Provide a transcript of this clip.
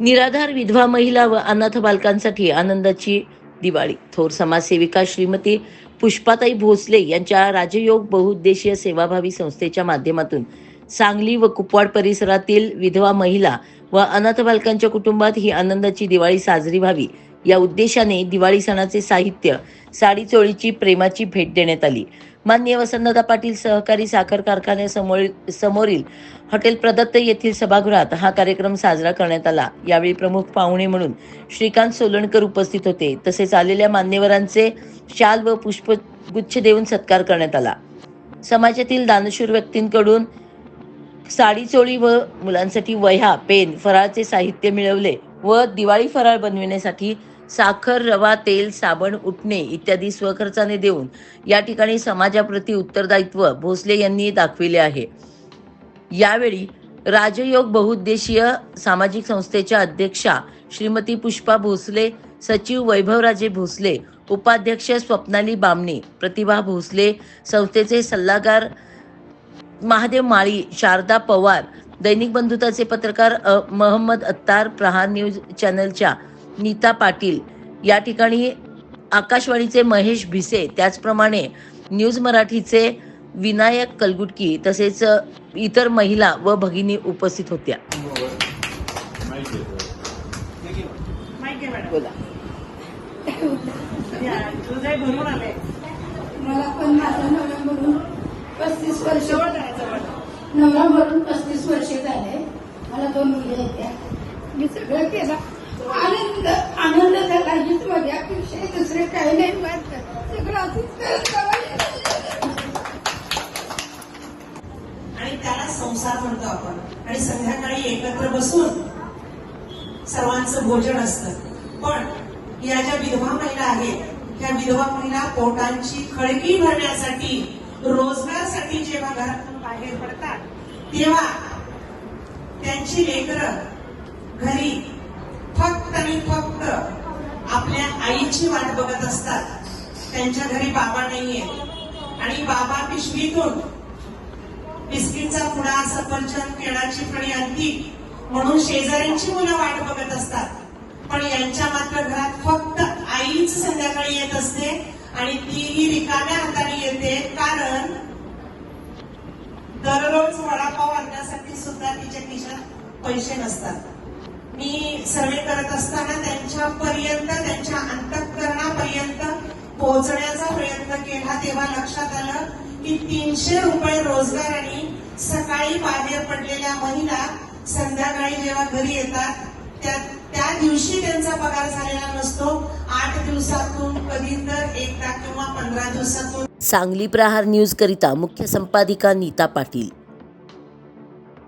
निराधार विधवा महिला व अनाथ बालकांसाठी आनंदाची दिवाळी. थोर समाजसेविका श्रीमती पुष्पाताई भोसले यांच्या राजयोग बहुउद्देशीय सेवाभावी संस्थेच्या माध्यमातून सांगली व कुपवाड परिसरातील विधवा महिला व अनाथ बालकांच्या कुटुंबात ही आनंदाची दिवाळी साजरी व्हावी. या उद्देशाने दिवाळी सणाचे साहित्य साडी चोळीची प्रेमाची भेट देण्यात आली. मान्य वसंतदा पाटील सहकारी साखर कारखान्यासमोर समोरील हॉटेल प्रदत्त येथील सभागृहात हा कार्यक्रम साजरा करण्यात आला. यावेळी प्रमुख पाहुणे म्हणून श्रीकांत सोलणकर उपस्थित होते. तसेच आलेल्या मान्यवरांचे शाल व पुष्पगुच्छ देऊन सत्कार करण्यात आला. समाजातील दानशूर व्यक्तींकडून साडी चोळी व मुलांसाठी वह्या पेन फराळचे साहित्य मिळवले व दिवाळी फराळ बनविण्यासाठी साखर रवा तेल साबण उठणे इत्यादी स्वखर्चाने देऊन या ठिकाणी समाजाप्रती उत्तरदायित्व भोसले यांनी दाखविले आहे. यावेळी राजयोग बहुउद्देशीय सामाजिक संस्थेच्या अध्यक्षा श्रीमती पुष्पा भोसले सचिव वैभवराजे भोसले उपाध्यक्ष स्वप्नाली बामणे प्रतिभा भोसले संस्थेचे सल्लागार महादेव माळी शारदा पवार दैनिक बंधुताचे पत्रकार अ, महम्मद अत्तार प्रहार न्यूज चॅनलच्या नीता पाटील या ठिकाणी आकाशवाणीचे महेश भिसे त्याचप्रमाणे न्यूज मराठीचे विनायक कलगुटकी तसेच इतर महिला व भगिनी उपस्थित होत्या. मला पण माझा नवरा म्हणून पस्तीस वर्ष नवरा भरून पस्तीस वर्ष झाले. मला दोन मुली आहेत त्या. मी सगळं केलं. आनंद आनंद झाला हीच माझी अपेक्षा आहे. दुसरे काही नाही वाटत. सगळं असंच करत आणि त्याला संसार म्हणतो आपण. आणि संध्याकाळी एकत्र बसून सर्वांचं भोजन असतं. पण या ज्या विधवा महिला आहेत त्या विधवा महिला पोटांची खळगी भरण्यासाठी रोजगारासाठी जेव्हा घरातून बाहेर पडतात तेव्हा त्यांची लेकरं घरी आणि फक्त आपल्या आईची वाट बघत असतात. त्यांच्या घरी बाबा नाहीये. आणि बाबा पिशवीतून बिस्किटचा पुडा सफरचंद केळाची फळी आणती म्हणून शेजाऱ्यांची मुलं वाट बघत असतात. पण यांच्या मात्र घरात फक्त आईच संध्याकाळी येत असते आणि तीही रिकाम्या हाताने येते. कारण दररोज वडापाव आणण्यासाठी सुद्धा तिच्या खिशात पैसे नसतात. मी सर्वे करत असताना त्यांच्यापर्यंत त्यांच्या अंतःकरणापर्यंत पोहोचण्याचा प्रयत्न केला तेव्हा लक्षात आलं की तीनशे रुपये रोजगार आणि सकाळी बाहेर पडलेल्या महिला संध्याकाळी जेव्हा घरी येतात त्या त्या दिवशी त्यांचा पगार झालेला नसतो. आठ दिवसातून कधी तर एकदा किंवा पंधरा दिवसातून. सांगली प्रहार न्यूज करिता मुख्य संपादिका नीता पाटील.